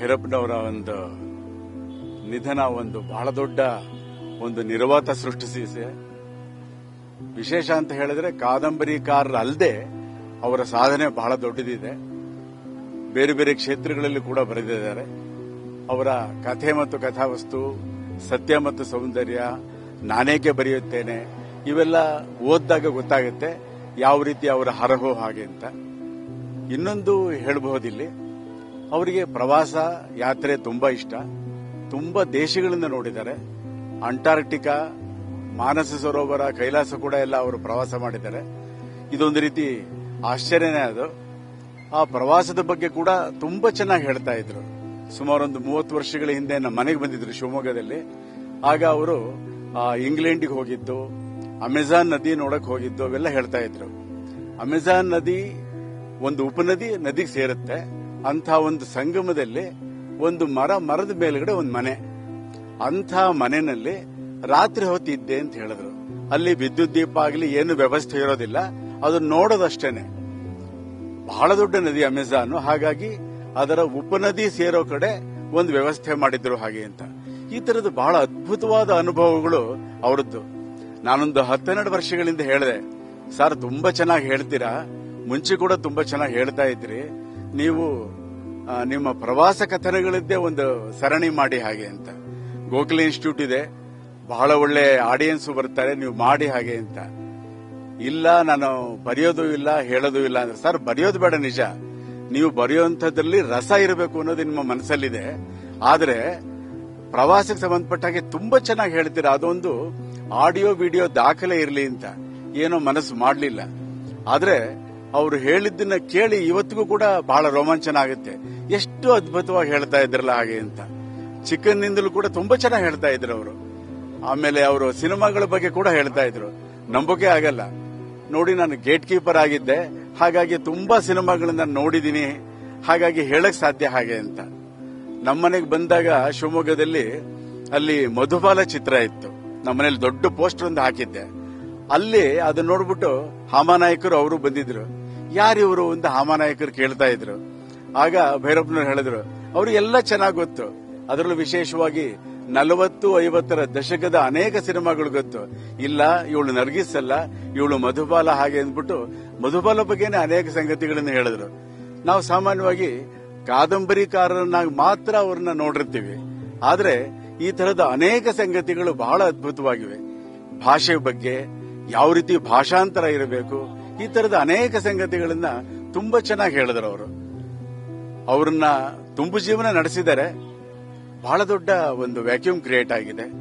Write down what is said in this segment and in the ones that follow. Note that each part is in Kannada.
ಭೈರಪ್ಪನವರ ಒಂದು ನಿಧನ, ಒಂದು ಬಹಳ ದೊಡ್ಡ ಒಂದು ನಿರ್ವಾತ ಸೃಷ್ಟಿಸಿದೆ ವಿಶೇಷ ಅಂತ ಹೇಳಿದ್ರೆ ಕಾದಂಬರಿಕಾರರ ಅಲ್ಲದೆ ಅವರ ಸಾಧನೆ ಬಹಳ ದೊಡ್ಡದಿದೆ. ಬೇರೆ ಬೇರೆ ಕ್ಷೇತ್ರಗಳಲ್ಲಿ ಕೂಡ ಬರೆದಿದ್ದಾರೆ. ಅವರ ಕಥೆ ಮತ್ತು ಕಥಾವಸ್ತು, ಸತ್ಯ ಮತ್ತು ಸೌಂದರ್ಯ ನಾನೇಕೆ ಬರೆಯುತ್ತೇನೆ, ಇವೆಲ್ಲ ಓದಿದಾಗ ಗೊತ್ತಾಗುತ್ತೆ ಯಾವ ರೀತಿ ಅವರ ಹರಹೋ ಹಾಗೆ ಅಂತ. ಇನ್ನೊಂದು ಹೇಳಬಹುದಿಲ್ಲಿ ಅವರಿಗೆ ಪ್ರವಾಸ ಯಾತ್ರೆ ತುಂಬಾ ಇಷ್ಟ. ತುಂಬಾ ದೇಶಗಳಿಂದ ನೋಡಿದ್ದಾರೆ. ಅಂಟಾರ್ಕ್ಟಿಕಾ, ಮಾನಸ ಸರೋವರ, ಕೈಲಾಸ ಕೂಡ ಎಲ್ಲ ಅವರು ಪ್ರವಾಸ ಮಾಡಿದ್ದಾರೆ. ಇದೊಂದು ರೀತಿ ಆಶ್ಚರ್ಯನೇ ಅದು. ಆ ಪ್ರವಾಸದ ಬಗ್ಗೆ ಕೂಡ ತುಂಬಾ ಚೆನ್ನಾಗಿ ಹೇಳ್ತಾ ಇದ್ರು. ಸುಮಾರು ಒಂದು ಮೂವತ್ತು ವರ್ಷಗಳ ಹಿಂದೆ ನಮ್ಮ ಮನೆಗೆ ಬಂದಿದ್ರು ಶಿವಮೊಗ್ಗದಲ್ಲಿ. ಆಗ ಅವರು ಇಂಗ್ಲೆಂಡಿಗೆ ಹೋಗಿದ್ದು, ಅಮೆಜಾನ್ ನದಿ ನೋಡಕ್ ಹೋಗಿದ್ದು ಅವೆಲ್ಲ ಹೇಳ್ತಾ ಇದ್ರು. ಅಮೆಜಾನ್ ನದಿ ಒಂದು ಉಪನದಿ, ನದಿಗೆ ಸೇರುತ್ತೆ. ಅಂತ ಒಂದು ಸಂಗಮದಲ್ಲಿ ಒಂದು ಮರ ಮರದ ಮೇಲ್ಗಡೆ ಒಂದು ಮನೆ. ಅಂತ ಮನೆಯಲ್ಲಿ ರಾತ್ರಿ ಹೊತ್ತು ಇದ್ದೆ ಅಂತ ಹೇಳಿದ್ರು. ಅಲ್ಲಿ ವಿದ್ಯುತ್ ದೀಪ ಆಗಲಿ ಏನು ವ್ಯವಸ್ಥೆ ಇರೋದಿಲ್ಲ. ಅದನ್ನ ನೋಡೋದಷ್ಟೇನೆ. ಬಹಳ ದೊಡ್ಡ ನದಿ ಅಮೆಜಾನ್. ಹಾಗಾಗಿ ಅದರ ಉಪನದಿ ಸೇರೋ ಕಡೆ ಒಂದು ವ್ಯವಸ್ಥೆ ಮಾಡಿದ್ರು ಹಾಗೆ ಅಂತ. ಈ ತರದ ಬಹಳ ಅದ್ಭುತವಾದ ಅನುಭವಗಳು ಅವರದ್ದು. ನಾನೊಂದು ಹತ್ತೆರಡು ವರ್ಷಗಳಿಂದ ಹೇಳಿದೆ, ಸರ್, ತುಂಬಾ ಚೆನ್ನಾಗಿ ಹೇಳ್ತೀರಾ? ಮುಂಚೆ ಕೂಡ ತುಂಬಾ ಚೆನ್ನಾಗಿ ಹೇಳ್ತಾ ಇದ್ರಿ. ನೀವು ನಿಮ್ಮ ಪ್ರವಾಸ ಕಥನಗಳಿದ್ದೇ ಒಂದು ಸರಣಿ ಮಾಡಿ ಹಾಗೆ ಅಂತ. ಗೋಖಲೆ ಇನ್ಸ್ಟಿಟ್ಯೂಟ್ ಇದೆ. ಬಹಳ ಒಳ್ಳೆ ಆಡಿಯನ್ಸ್ ಬರ್ತಾರೆ, ನೀವು ಮಾಡಿ ಹಾಗೆ ಅಂತ. ಇಲ್ಲ, ನಾನು ಬರೆಯೋದು ಇಲ್ಲ, ಹೇಳೋದು ಇಲ್ಲ ಅಂದ್ರೆ, ಸರ್, ಬರೆಯೋದು ಬೇಡ, ನಿಜ. ನೀವು ಬರೆಯುವಂಥದ್ರಲ್ಲಿ ರಸ ಇರಬೇಕು ಅನ್ನೋದು ನಿಮ್ಮ ಮನಸ್ಸಲ್ಲಿದೆ. ಆದರೆ, ಪ್ರವಾಸಕ್ಕೆ ಸಂಬಂಧಪಟ್ಟ ಹಾಗೆ ತುಂಬಾ ಚೆನ್ನಾಗಿ ಹೇಳ್ತೀರಾ, ಅದೊಂದು ಆಡಿಯೋ, ವಿಡಿಯೋ ದಾಖಲೆ ಇರಲಿ ಅಂತ. ಏನೋ ಮನಸ್ಸು ಮಾಡಲಿಲ್ಲ. ಆದ್ರೆ ಅವರು ಹೇಳಿದ್ದನ್ನ ಕೇಳಿ ಇವತ್ತಿಗೂ ಕೂಡ ಬಹಳ ರೋಮಾಂಚನ ಆಗುತ್ತೆ ಎಷ್ಟು ಅದ್ಭುತವಾಗಿ ಹೇಳ್ತಾ ಇದ್ರಲ್ಲ ಹಾಗೆ ಅಂತ. ಚಿಕ್ಕಂದಿಂದಲೂ ಕೂಡ ತುಂಬಾ ಚೆನ್ನಾಗಿ ಹೇಳ್ತಾ ಇದ್ರು ಅವರು. ಆಮೇಲೆ ಅವರು ಸಿನಿಮಾಗಳ ಬಗ್ಗೆ ಕೂಡ ಹೇಳ್ತಾ ಇದ್ರು. ನಂಬೋಕೆ ಆಗಲ್ಲ. ನೋಡಿ ನಾನು ಗೇಟ್ ಕೀಪರ್ ಆಗಿದ್ದೆ. ಹಾಗಾಗಿ ತುಂಬಾ ಸಿನಿಮಾಗಳನ್ನ ನೋಡಿದೀನಿ. ಹಾಗಾಗಿ ಹೇಳಕ್ ಸಾಧ್ಯ ಹಾಗೆ ಅಂತ. ನಮ್ಮನೆಗೆ ಬಂದಾಗ ಶಿವಮೊಗ್ಗದಲ್ಲಿ ಅಲ್ಲಿ ಮಧುಬಾಲ ಚಿತ್ರ ಇತ್ತು. ನಮ್ಮನೇಲಿ ದೊಡ್ಡ ಪೋಸ್ಟರ್ ಒಂದು ಹಾಕಿದ್ದೆ. ಅಲ್ಲಿ ಅದನ್ನ ನೋಡ್ಬಿಟ್ಟು ಹಾಮಾನಾಯಕರು ಅವರು ಬಂದಿದ್ರು. ಯಾರಿವರು ಅಂತ ಹಾಮಾನಾಯಕರು ಕೇಳ್ತಾ ಇದ್ರು? ಆಗ ಭೈರಪ್ಪನವ್ರು ಹೇಳಿದ್ರು ಎಲ್ಲ ಚೆನ್ನಾಗಿ ಗೊತ್ತು. ಅದರಲ್ಲೂ ವಿಶೇಷವಾಗಿ ನಲವತ್ತು, ಐವತ್ತರ ದಶಕದ ಅನೇಕ ಸಿನಿಮಾಗಳು ಗೊತ್ತು. ಇಲ್ಲ, ಇವಳು ನರ್ಗಿಸ್ ಅಲ್ಲ, ಇವಳು ಮಧುಬಾಲ ಹಾಗೆ ಅಂದ್ಬಿಟ್ಟು ಮಧುಬಾಲ ಬಗ್ಗೆನೇ ಅನೇಕ ಸಂಗತಿಗಳನ್ನು ಹೇಳಿದ್ರು. ನಾವು ಸಾಮಾನ್ಯವಾಗಿ ಕಾದಂಬರಿಕಾರರನ್ನಾಗಿ ಮಾತ್ರ ಅವ್ರನ್ನ ನೋಡಿರ್ತೀವಿ. ಆದರೆ ಈ ತರದ ಅನೇಕ ಸಂಗತಿಗಳು ಬಹಳ ಅದ್ಭುತವಾಗಿವೆ. ಭಾಷೆ ಬಗ್ಗೆ ಯಾವ ರೀತಿ ಭಾಷಾಂತರ ಇರಬೇಕು ಈ ತರದ ಅನೇಕ ಸಂಗತಿಗಳನ್ನ ತುಂಬಾ ಚೆನ್ನಾಗಿ ಹೇಳಿದ್ರು ಅವರು. ಅವ್ರನ್ನ ತುಂಬು ಜೀವನ ನಡೆಸಿದ್ದಾರೆ ಬಹಳ ದೊಡ್ಡ ಒಂದು ವ್ಯಾಕ್ಯೂಮ್ ಕ್ರಿಯೇಟ್ ಆಗಿದೆ.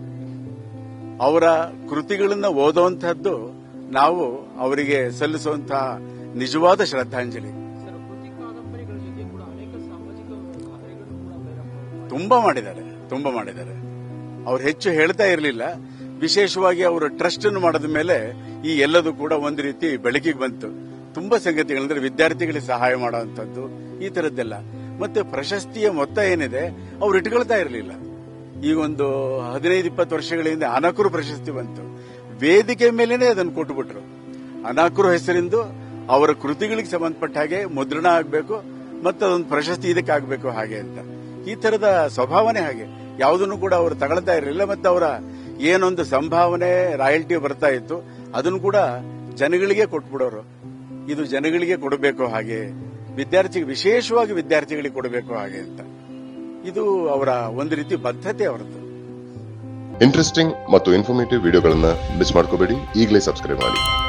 ಅವರ ಕೃತಿಗಳನ್ನ ಓದುವಂತಹದ್ದು ನಾವು ಅವರಿಗೆ ಸಲ್ಲಿಸುವಂತಹ ನಿಜವಾದ ಶ್ರದ್ಧಾಂಜಲಿ. ತುಂಬಾ ಮಾಡಿದ್ದಾರೆ ತುಂಬಾ ಮಾಡಿದ್ದಾರೆ. ಅವ್ರು ಹೆಚ್ಚು ಹೇಳ್ತಾ ಇರಲಿಲ್ಲ ವಿಶೇಷವಾಗಿ ಅವರು ಟ್ರಸ್ಟ್ ಅನ್ನು ಮಾಡಿದ ಮೇಲೆ ಈ ಎಲ್ಲದೂ ಕೂಡ ಒಂದು ರೀತಿ ಬೆಳಕಿಗೆ ಬಂತು. ತುಂಬಾ ಸಂಗತಿಗಳಂದ್ರೆ ವಿದ್ಯಾರ್ಥಿಗಳಿಗೆ ಸಹಾಯ ಮಾಡುವಂತದ್ದು ಈ ತರದ್ದೆಲ್ಲ. ಮತ್ತೆ ಪ್ರಶಸ್ತಿಯ ಮೊತ್ತ ಏನಿದೆ, ಅವ್ರು ಇಟ್ಕೊಳ್ತಾ ಇರಲಿಲ್ಲ. ಈ ಒಂದು ಹದಿನೈದು, ಇಪ್ಪತ್ತು ವರ್ಷಗಳ ಹಿಂದೆ ಅನಕರು ಪ್ರಶಸ್ತಿ ಬಂತು. ವೇದಿಕೆ ಮೇಲೇನೆ ಅದನ್ನು ಕೊಟ್ಟುಬಿಟ್ರು. ಅನಾಕರು ಹೆಸರಿಂದು ಅವರ ಕೃತಿಗಳಿಗೆ ಸಂಬಂಧಪಟ್ಟ ಹಾಗೆ ಮುದ್ರಣ ಆಗಬೇಕು, ಮತ್ತೆ ಅದೊಂದು ಪ್ರಶಸ್ತಿ ಇದಕ್ಕೆ ಆಗಬೇಕು ಹಾಗೆ ಅಂತ. ಈ ತರದ ಸ್ವಭಾವನೆ ಹಾಗೆ. ಯಾವುದನ್ನು ಕೂಡ ಅವರು ತಗೊಳ್ತಾ ಇರಲಿಲ್ಲ, ಮತ್ತೆ ಅವರ ಏನೊಂದು ಸಂಭಾವನೆ, ರಾಯಲ್ಟಿ ಬರ್ತಾ ಇತ್ತು, ಅದನ್ನು ಕೂಡ ಜನಗಳಿಗೆ ಕೊಟ್ಬಿಡೋರು. ಇದು ಜನಗಳಿಗೆ ಕೊಡಬೇಕು ಹಾಗೆ ವಿದ್ಯಾರ್ಥಿ ವಿಶೇಷವಾಗಿ ವಿದ್ಯಾರ್ಥಿಗಳಿಗೆ ಕೊಡಬೇಕು ಹಾಗೆ ಅಂತ. ಇದು ಅವರ ಒಂದು ರೀತಿ ಬದ್ಧತೆ ಅವರದ್ದು. ಇಂಟ್ರೆಸ್ಟಿಂಗ್ ಮತ್ತು ಇನ್ಫಾರ್ಮೇಟಿವ್ ವಿಡಿಯೋಗಳನ್ನ ಮಿಸ್ ಮಾಡ್ಕೋಬೇಡಿ. ಈಗಲೇ ಸಬ್ಸ್ಕ್ರೈಬ್ ಮಾಡಿ.